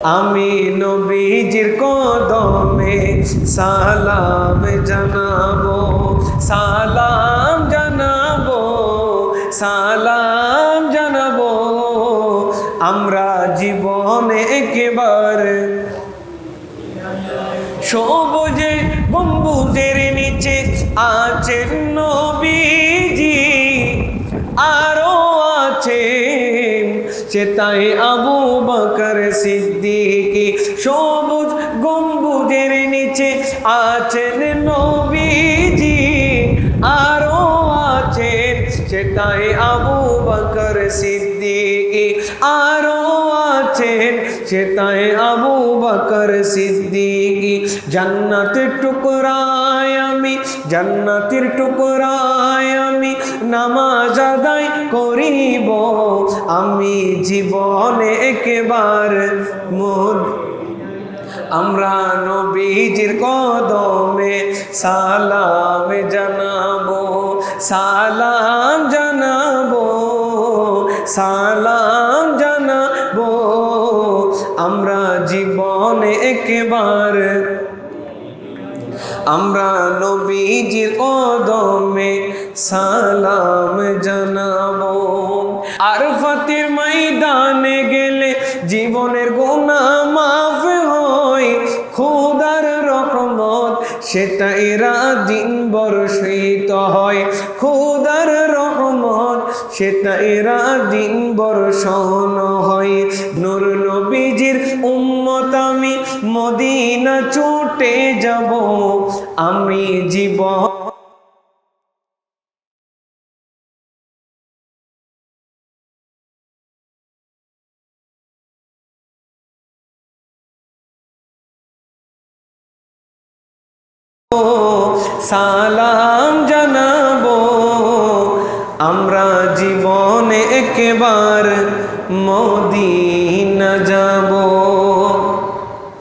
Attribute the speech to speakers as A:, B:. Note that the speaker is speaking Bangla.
A: আমি নবীজির কদমে সালাম জানাব সালাম জানাব সালাম জানাব। আমরা জীবনে একেবার সবুজে গম্বুজের নিচে আছেন নবীজি, আরও তাই আবু বকর সিদ্দিকি। সবুজ গম্বুজের নিচে আছেন নবীজি, আরও আছেন তাই আবু বকর সিদ্দিকি। আরও আছেন সে আবু বকর সিদ্দিকি। জান্নাতের টুকরায় আমি, জান্নাতের টুকরায় আমি নামাজ আদায় করিব। আমি জীবনে একেবার মোদ আমরা নবীজির কদমে সালাম জানাব সালাম জানাব, সালাম একবার। আমরা নবীজির কদমে সালাম জানাব। আর ফাতের ময়দানে গেলে জীবনের গোনা মাফ হয়। খোদার রহমত সেটা এরা দিন বর্ষিত হয়। খোদার রহমত সেটা এরা দিন বর্ষণ হয়। নূর নবীজির আমি মদিনা ছুটে যাব আমি জীবন সালাম জানাব আমরা জীবনে একবার মদিনা যাব।